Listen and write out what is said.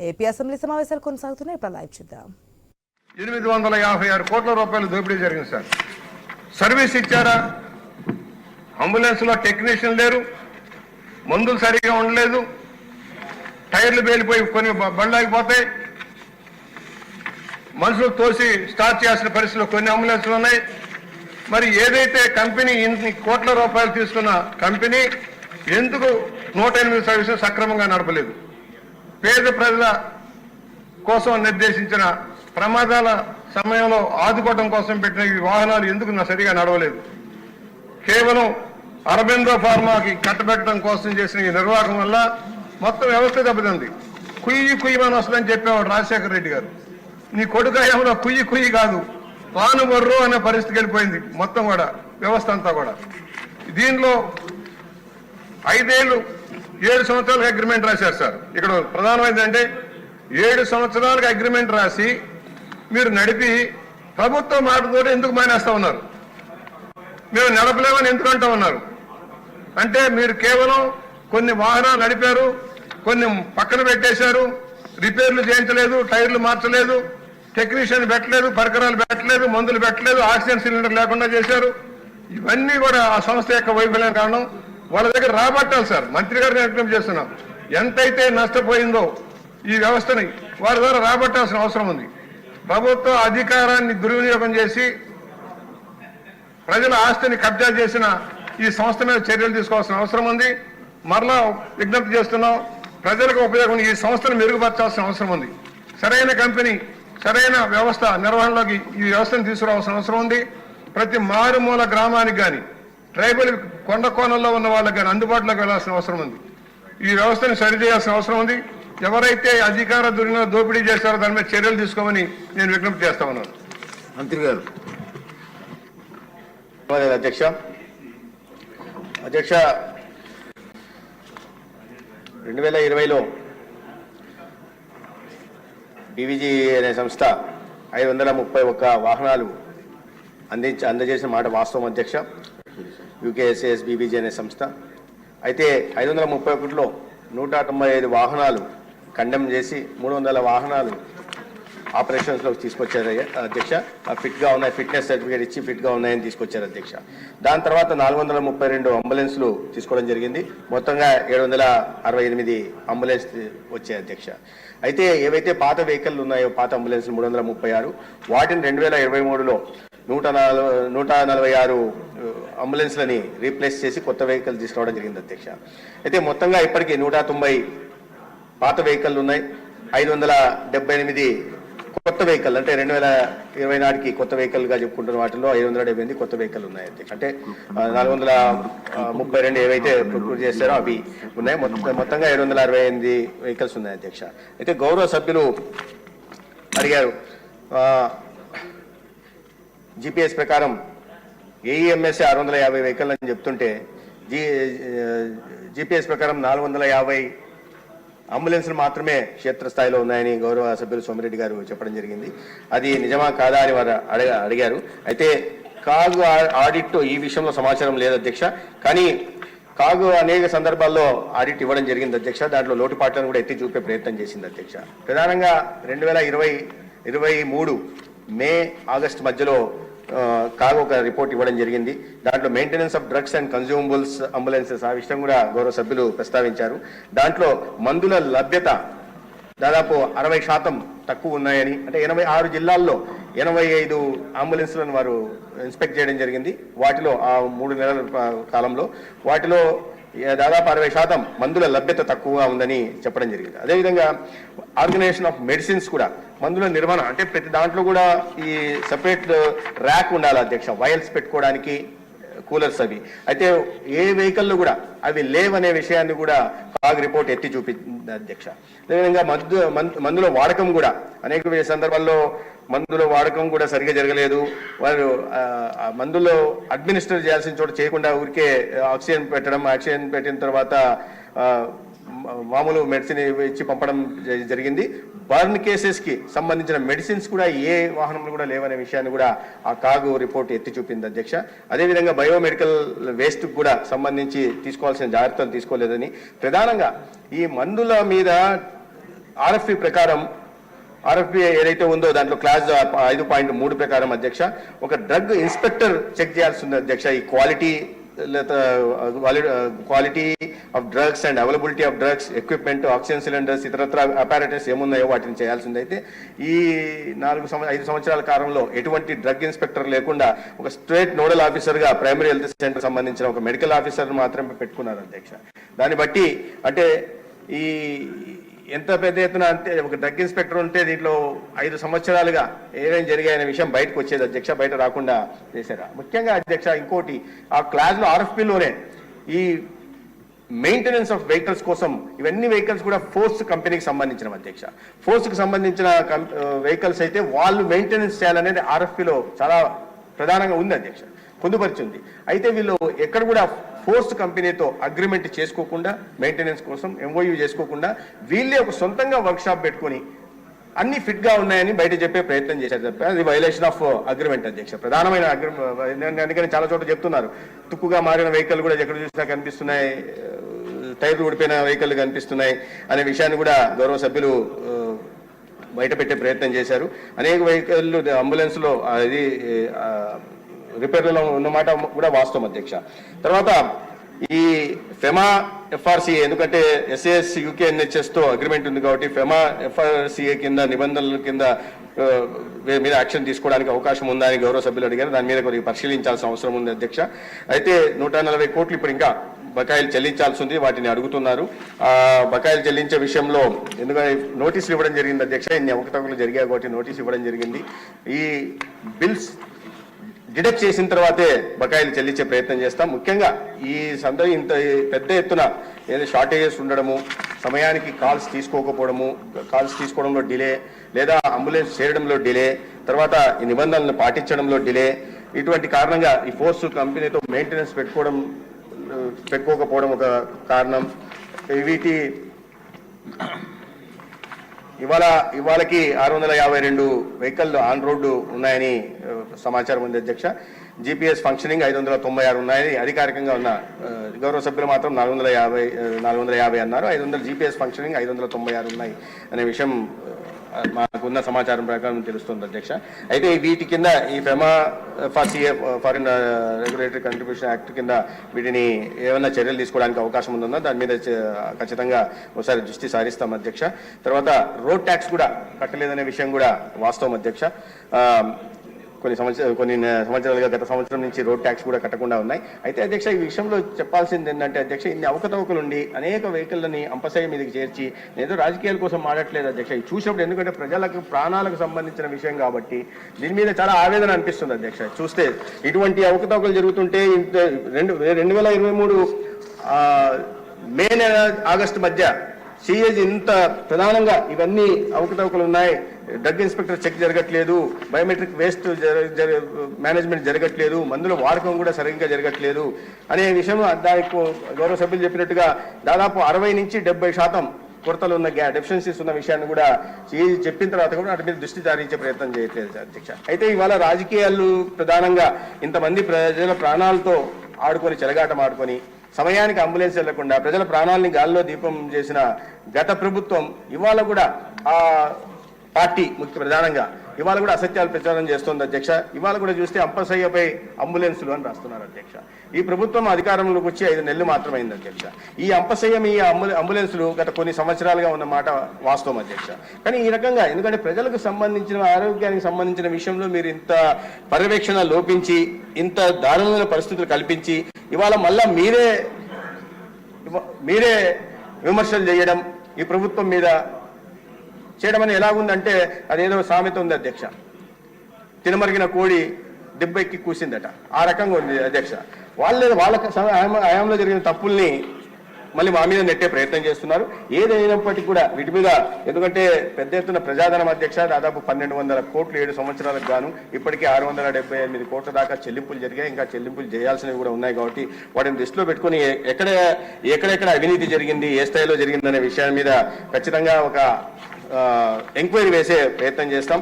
AP assembly సమావేశాలు కొనసాగుతున్నాయి. ఇప్పుడు లైవ్ చూద్దాం. ఎనిమిది వందల యాభై ఆరు కోట్ల రూపాయలు దోపిడీ జరిగింది సార్. సర్వీస్ ఇచ్చారా? అంబులెన్స్లో టెక్నీషియన్ లేరు. మందులు సరిగా ఉండలేదు. టైర్లు పేలిపోయి కొన్ని బండ్లాగిపోతాయి ఆగిపోతాయి మనుషులు తోసి స్టార్ట్ చేయాల్సిన పరిస్థితుల్లో కొన్ని అంబులెన్స్లు ఉన్నాయి. మరి ఏదైతే కంపెనీ ఇన్ని కోట్ల రూపాయలు తీసుకున్న కంపెనీ ఎందుకు నూట ఎనిమిది సర్వీసులు సక్రమంగా నడపలేదు? పేద ప్రజల కోసం నిర్దేశించిన ప్రమాదాల సమయంలో ఆదుకోవడం కోసం పెట్టిన ఈ వాహనాలు ఎందుకు నా సరిగా నడవలేదు? కేవలం అరబిందో ఫార్మాకి కట్టబెట్టడం కోసం చేసిన ఈ నిర్వాహకం వల్ల మొత్తం వ్యవస్థ దెబ్బతింది. కుయ్యి కుయ్యమని వస్తుందని చెప్పేవాడు రాజశేఖర రెడ్డి గారు. నీ కొడుక ఏమన్నా కుయ్యి కుయ్యి కాదు పాను వర్రు అనే పరిస్థితికి వెళ్ళిపోయింది మొత్తం కూడా వ్యవస్థ అంతా కూడా. దీనిలో ఐదేళ్ళు ఏడు సంవత్సరాలకు అగ్రిమెంట్ రాశారు సార్ ఇక్కడ ప్రధానమైనది అంటే ఏడు సంవత్సరాలకు అగ్రిమెంట్ రాసి మీరు నడిపి ప్రభుత్వ మాటతో ఎందుకు మానేస్తా ఉన్నారు? మేము నడపలేమని ఎందుకు అంటా ఉన్నారు? అంటే మీరు కేవలం కొన్ని వాహనాలు నడిపారు కొన్ని పక్కన పెట్టేశారు రిపేర్లు చేయించలేదు టైర్లు మార్చలేదు టెక్నీషియన్ పెట్టలేదు పరికరాలు పెట్టలేదు మందులు పెట్టలేదు ఆక్సిజన్ సిలిండర్ లేకుండా చేశారు. ఇవన్నీ కూడా ఆ సంస్థ యొక్క వైఫల్యం కారణం. వాళ్ళ దగ్గర రాబట్టాలి సార్. మంత్రి గారిని విజ్ఞప్తి చేస్తున్నాం. ఎంతైతే నష్టపోయిందో ఈ వ్యవస్థని వారి ద్వారా రాబట్టాల్సిన అవసరం ఉంది. ప్రభుత్వ అధికారాన్ని దుర్వినియోగం చేసి ప్రజల ఆస్తిని కబ్జా చేసిన ఈ సంస్థ మీద చర్యలు తీసుకోవాల్సిన అవసరం ఉంది. మరలా విజ్ఞప్తి చేస్తున్నాం ప్రజలకు ఉపయోగం ఈ సంస్థను మెరుగుపరచాల్సిన అవసరం ఉంది. సరైన కంపెనీ సరైన వ్యవస్థ నిర్వహణలోకి ఈ వ్యవస్థను తీసుకురావాల్సిన అవసరం ఉంది. ప్రతి మారుమూల గ్రామానికి కానీ ట్రైబల్ కొండ కోణంలో ఉన్న వాళ్ళకి అందుబాటులోకి వెళ్ళాల్సిన అవసరం ఉంది. ఈ వ్యవస్థను సరిచేయాల్సిన అవసరం ఉంది. ఎవరైతే అధికార దుర్వినియోగ దోపిడీ చేస్తారో దాని మీద చర్యలు తీసుకోమని నేను విజ్ఞప్తి చేస్తా ఉన్నాను. మంత్రి గారు. అధ్యక్ష. అధ్యక్ష రెండు వేల ఇరవైలో బీవీజీ అనే సంస్థ ఐదు వందల ముప్పై ఒక్క వాహనాలు అందించ అందజేసిన మాట వాస్తవం అధ్యక్ష. యూకేఎస్ఏఎస్ బీబీజీ అనే సంస్థ. అయితే ఐదు వందల ముప్పై ఒకటిలో నూట తొంభై ఐదు వాహనాలు ఖండం చేసి మూడు వందల వాహనాలు ఆపరేషన్స్లోకి తీసుకొచ్చారు అధ్యక్ష. ఫిట్గా ఉన్నాయి ఫిట్నెస్ సర్టిఫికేట్ ఇచ్చి ఫిట్గా ఉన్నాయని తీసుకొచ్చారు అధ్యక్ష. దాని తర్వాత నాలుగు వందల ముప్పై రెండు అంబులెన్స్లు తీసుకోవడం జరిగింది. మొత్తంగా ఏడు వందల అరవై ఎనిమిది అంబులెన్స్ వచ్చాయి అధ్యక్ష. అయితే ఏవైతే పాత వెహికల్ ఉన్నాయో పాత అంబులెన్స్ మూడు వందల ముప్పై ఆరు వాటిని రెండు వేల ఇరవై మూడులో నూట నలభై నూట నలభై ఆరు అంబులెన్స్లని రీప్లేస్ చేసి కొత్త వెహికల్ తీసుకురావడం జరిగింది అధ్యక్ష. అయితే మొత్తంగా ఇప్పటికీ నూట తొంభై పాత వెహికల్ ఉన్నాయి. ఐదు వందల డెబ్బై ఎనిమిది కొత్త వెహికల్ అంటే రెండు వేల ఇరవై నాటికి కొత్త వెహికల్గా చెప్పుకుంటున్న వాటిలో ఐదు వందల డెబ్బై ఎనిమిది కొత్త వెహికల్ ఉన్నాయి అధ్యక్ష. అంటే నాలుగు వందల ముప్పై రెండు ఏవైతే ప్రొక్యూర్ చేశారో అవి ఉన్నాయి. మొత్తం మొత్తంగా ఏడు వందల అరవై ఎనిమిది వెహికల్స్ ఉన్నాయి అధ్యక్ష. అయితే గౌరవ సభ్యులు అడిగారు జిపిఎస్ ప్రకారం ఏఈఎంఎస్ ఆరు వందల యాభై వెహికల్ అని చెప్తుంటే జీ జీపీఎస్ ప్రకారం నాలుగు వందల యాభై అంబులెన్స్లు మాత్రమే క్షేత్రస్థాయిలో ఉన్నాయని గౌరవ సభ్యులు సోమిరెడ్డి గారు చెప్పడం జరిగింది. అది నిజమా కాదా అని వారు అడగ అడిగారు. అయితే కాగు ఆడిట్ ఈ విషయంలో సమాచారం లేదు అధ్యక్ష. కానీ కాగు అనేక సందర్భాల్లో ఆడిట్ ఇవ్వడం జరిగింది అధ్యక్ష. దాంట్లో లోటుపాట్లను కూడా ఎత్తి చూపే ప్రయత్నం చేసింది అధ్యక్ష. ప్రధానంగా రెండు వేల ఇరవై ఇరవై మూడు మే ఆగస్టు మధ్యలో కాగ ఒక రిపోర్ట్ ఇవ్వడం జరిగింది. దాంట్లో maintenance of drugs and consumables ambulances ఆ విషయం కూడా గౌరవ సభ్యులు ప్రస్తావించారు. దాంట్లో మందుల లభ్యత దాదాపు అరవై శాతం తక్కువ ఉన్నాయని అంటే ఎనభై ఆరు జిల్లాల్లో ఎనభై ఐదు అంబులెన్స్లను వారు ఇన్స్పెక్ట్ చేయడం జరిగింది. వాటిలో ఆ మూడు నెలల కాలంలో వాటిలో దాదాపు అరవై శాతం మందుల లభ్యత తక్కువగా ఉందని చెప్పడం జరిగింది. అదేవిధంగా ఆర్గనైజేషన్ ఆఫ్ మెడిసిన్స్ కూడా మందుల నిర్వహణ అంటే ప్రతి దాంట్లో కూడా ఈ సపరేట్ ర్యాక్ ఉండాలి అధ్యక్ష వైల్స్ పెట్టుకోవడానికి కూలర్స్ అవి. అయితే ఏ వెహికల్లో కూడా అవి లేవనే విషయాన్ని కూడా కాగ్ రిపోర్ట్ ఎత్తి చూపింది అధ్యక్ష. అదేవిధంగా మందు మందు- మందుల వాడకం కూడా అనేక సందర్భాల్లో మందుల వాడకం కూడా సరిగా జరగలేదు. వారు మందుల్లో మందులో అడ్మినిస్టర్ చేయాల్సిన చోట చేయకుండా ఊరికే ఆక్సిజన్ పెట్టడం ఆక్సిజన్ పెట్టిన తర్వాత మామూలు మెడిసిన్ ఇచ్చి పంపడం జ- జరిగింది. బర్న్ కేసెస్కి సంబంధించిన మెడిసిన్స్ కూడా ఏ వాహనంలో కూడా లేవనే విషయాన్ని కూడా ఆ కాగు రిపోర్ట్ ఎత్తి చూపింది అధ్యక్ష. అదేవిధంగా బయోమెడికల్ వేస్ట్ కూడా సంబంధించి తీసుకోవాల్సిన జాగ్రత్తలు తీసుకోలేదని. ప్రధానంగా ఈ మందుల మీద ఆర్ఎఫ్పి ప్రకారం ఆర్ఎఫ్పి ఏదైతే ఉందో దాంట్లో క్లాస్ ఐదు పాయింట్ మూడు ప్రకారం అధ్యక్ష. ఒక డ్రగ్ ఇన్స్పెక్టర్ చెక్ చేయాల్సి ఉంది అధ్యక్ష. ఈ quality quality of drugs and availability of drugs equipment oxygen cylinders ఇతరత్ర అపారటస్ ఏమున్నాయో వాటిని చేయాల్సింది అయితే ఈ నాలుగు సంవత్సరం ఐదు సంవత్సరాల కాలంలో ఎటువంటి డ్రగ్ ఇన్స్పెక్టర్ లేకుండా ఒక స్టేట్ నోడల్ ఆఫీసర్గా ప్రైమరీ హెల్త్ సెంటర్ సంబంధించిన ఒక మెడికల్ ఆఫీసర్ మాత్రమే పెట్టుకున్నారు అధ్యక్ష. దాన్ని బట్టి అంటే ఈ ఎంత పెద్ద ఎత్తున అంటే ఒక డ్రగ్ ఇన్స్పెక్టర్ ఉంటే దీంట్లో ఐదు సంవత్సరాలుగా ఏమేం జరిగాయనే విషయం బయటకు వచ్చేది అధ్యక్ష బయట రాకుండా చేశారా? ముఖ్యంగా అధ్యక్ష ఇంకోటి ఆ క్లాస్లో ఆర్ఎఫ్పిలోనే ఈ మెయింటెనెన్స్ ఆఫ్ వెహికల్స్ కోసం ఇవన్నీ వెహికల్స్ కూడా ఫోర్స్ కంపెనీకి సంబంధించిన అధ్యక్ష. ఫోర్స్కి సంబంధించిన వెహికల్స్ అయితే వాళ్ళు మెయింటెనెన్స్ చేయాలనేది ఆర్ఎఫ్పిలో చాలా ప్రధానంగా ఉంది అధ్యక్ష. పొందుపరిచింది. అయితే వీళ్ళు ఎక్కడ కూడా ఫోర్స్ కంపెనీతో అగ్రిమెంట్ చేసుకోకుండా మెయింటెనెన్స్ కోసం ఎంఓయూ చేసుకోకుండా వీళ్ళే ఒక సొంతంగా వర్క్ షాప్ పెట్టుకొని అన్ని ఫిట్గా ఉన్నాయని బయట చెప్పే ప్రయత్నం చేశారు తప్ప అది వైలేషన్ ఆఫ్ అగ్రిమెంట్ అధ్యక్ష. ప్రధానమైన అగ్రిమెంట్ uh, అందుకని చాలా చోట్ల చెప్తున్నారు. తుక్కుగా మారిన వెహికల్ కూడా ఎక్కడ చూసినా కనిపిస్తున్నాయి uh, టైర్లు ఊడిపోయిన వెహికల్ కనిపిస్తున్నాయి అనే విషయాన్ని కూడా గౌరవ సభ్యులు uh, బయట పెట్టే ప్రయత్నం చేశారు. అనేక వెహికల్ అంబులెన్స్లో అది రిపేర్లలో ఉన్నమాట కూడా వాస్తవం అధ్యక్ష. తర్వాత ఈ ఫెమా ఎఫ్ఆర్సీఏ ఎందుకంటే ఎస్ఏఎస్ యూకే తో అగ్రిమెంట్ ఉంది కాబట్టి ఫెమా ఎఫ్ఆర్సీఏ కింద నిబంధనల కింద వే- మీద యాక్షన్ తీసుకోవడానికి అవకాశం ఉందా అని గౌరవ సభ్యులు అడిగారు. దాని మీద కొద్దిగా పరిశీలించాల్సిన అవసరం ఉంది అధ్యక్ష. అయితే నూట నలభై కోట్లు ఇప్పుడు ఇంకా బకాయిలు చెల్లించాల్సి ఉంది వాటిని అడుగుతున్నారు. ఆ బకాయిలు చెల్లించే విషయంలో ఎందుకంటే నోటీసులు ఇవ్వడం జరిగింది అధ్యక్ష ఇన్ని అవకతవకలు జరిగాయి కాబట్టి నోటీస్ ఇవ్వడం జరిగింది. ఈ బిల్స్ డిడక్ట్ చేసిన తర్వాతే బకాయిలు చెల్లించే ప్రయత్నం చేస్తాం. ముఖ్యంగా ఈ సందర్భం ఇంత పెద్ద ఎత్తున ఏదైనా షార్టేజెస్ ఉండడము సమయానికి కాల్స్ తీసుకోకపోవడము కాల్స్ తీసుకోవడంలో డిలే లేదా అంబులెన్స్ చేరడంలో డిలే తర్వాత ఈ నిబంధనలను పాటించడంలో డిలే ఇటువంటి కారణంగా ఈ ఫోర్స్ కంపెనీతో మెయింటెనెన్స్ పెట్టుకోవడం పెట్టుకోకపోవడం ఒక కారణం. వీటి ఇవాళ ఇవాళకి ఆరు వందల యాభై రెండు వెహికల్ ఆన్ రోడ్డు ఉన్నాయని సమాచారం ఉంది అధ్యక్ష. జీపీఎస్ ఫంక్షనింగ్ ఐదు వందల తొంభై ఆరు ఉన్నాయని అధికారికంగా ఉన్న గౌరవ సభ్యులు మాత్రం నాలుగు వందల యాభై నాలుగు వందల యాభై అన్నారు. ఐదు వందల జీపీఎస్ ఫంక్షనింగ్ ఐదు వందల తొంభై ఆరు ఉన్నాయి అనే విషయం మాకున్న సమాచారం ప్రకారం తెలుస్తుంది అధ్యక్ష. అయితే వీటి కింద ఈ ఫెమా ఫార్సీఏ ఫారిన్ రెగ్యులేటరీ కంట్రిబ్యూషన్ యాక్ట్ కింద వీటిని ఏమైనా చర్యలు తీసుకోవడానికి అవకాశం ఉంటుందా దాని మీద ఖచ్చితంగా ఒకసారి దృష్టి సారిస్తాం అధ్యక్ష. తర్వాత రోడ్ ట్యాక్స్ కూడా కట్టలేదనే విషయం కూడా వాస్తవం అధ్యక్ష. కొన్ని సంవత్సరాలు కొన్ని సంవత్సరాలుగా గత సంవత్సరం నుంచి రోడ్ ట్యాక్స్ కూడా కట్టకుండా ఉన్నాయి. అయితే అధ్యక్ష ఈ విషయంలో చెప్పాల్సింది ఏంటంటే అధ్యక్ష ఇన్ని అవకతవకలు ఉండి అనేక వెహికల్ని అంపశయ మీదకి చేర్చి ఏదో రాజకీయాల కోసం మాడట్లేదు అధ్యక్ష. ఇది చూసినప్పుడు ఎందుకంటే ప్రజలకు ప్రాణాలకు సంబంధించిన విషయం కాబట్టి దీని మీద చాలా ఆవేదన అనిపిస్తుంది అధ్యక్ష. చూస్తే ఇటువంటి అవకతవకలు జరుగుతుంటే రెండు రెండు వేల ఇరవై మూడు మే నెల ఆగస్టు మధ్య సిఏజీ ఇంత ప్రధానంగా ఇవన్నీ అవకతవకలు ఉన్నాయి డ్రగ్ ఇన్స్పెక్టర్ చెక్ జరగట్లేదు. బయోమెట్రిక్ వేస్ట్ మేనేజ్మెంట్ జరగట్లేదు. మందుల వాడకం కూడా సరిగ్గా జరగట్లేదు. అనే విషయం దానికి గౌరవ సభ్యులు చెప్పినట్టుగా దాదాపు అరవై నుంచి డెబ్బై శాతం కొరతలు ఉన్న గ్యా డెఫిషియన్సీస్ ఉన్న విషయాన్ని కూడా సిఏజీ చెప్పిన తర్వాత కూడా వాటి మీద దృష్టి సారించే ప్రయత్నం చేయట్లేదు అధ్యక్ష. అయితే ఇవాళ రాజకీయాలు ప్రధానంగా ఇంతమంది ప్రజల ప్రాణాలతో ఆడుకొని చెలగాటం ఆడుకొని సమయానికి అంబులెన్స్ వెళ్ళకుండా ప్రజల ప్రాణాలని గాల్లో దీపం చేసిన గత ప్రభుత్వం ఇవాళ కూడా ఆ పార్టీ ముఖ్య ప్రధానంగా ఇవాళ కూడా అసత్యాలు ప్రచారం చేస్తోంది అధ్యక్ష. ఇవాళ కూడా చూస్తే అంపసయ్యపై అంబులెన్సులు అని రాస్తున్నారు అధ్యక్ష. ఈ ప్రభుత్వం అధికారంలోకి వచ్చి ఐదు నెలలు మాత్రమైంది అధ్యక్ష. ఈ అంపసయ్య మీ అంబుల- అంబులెన్సులు గత కొన్ని సంవత్సరాలుగా ఉన్న మాట వాస్తవం అధ్యక్ష. కానీ ఈ రకంగా ఎందుకంటే ప్రజలకు సంబంధించిన ఆరోగ్యానికి సంబంధించిన విషయంలో మీరు ఇంత పర్యవేక్షణ లోపించి ఇంత దారుణమైన పరిస్థితులు కల్పించి ఇవాళ మళ్ళా మీరే మీరే విమర్శలు చేయడం ఈ ప్రభుత్వం మీద చేయడం అని ఎలాగుందంటే అదేదో సామెత ఉంది అధ్యక్ష. తినమరిగిన కోడి దెబ్బెక్కి కూసిందట. ఆ రకంగా ఉంది అధ్యక్ష. వాళ్ళ వాళ్ళ స- హయాంలో జరిగిన తప్పుల్ని మళ్ళీ మా మీద నెట్టే ప్రయత్నం చేస్తున్నారు. ఏదైనప్పటికీ కూడా వీటి మీద ఎందుకంటే పెద్ద ఎత్తున ప్రజాధనం అధ్యక్ష దాదాపు పన్నెండు వందల కోట్లు ఏడు సంవత్సరాలకు గాను ఇప్పటికే ఆరు వందల డెబ్బై ఎనిమిది కోట్ల దాకా చెల్లింపులు జరిగాయి. ఇంకా చెల్లింపులు చేయాల్సినవి కూడా ఉన్నాయి కాబట్టి వాటిని దృష్టిలో పెట్టుకుని ఎక్కడ ఎక్కడెక్కడ అవినీతి జరిగింది ఏ స్థాయిలో జరిగిందనే విషయం మీద ఖచ్చితంగా ఒక ఎంక్వైరీ వేసే ప్రయత్నం చేస్తాం.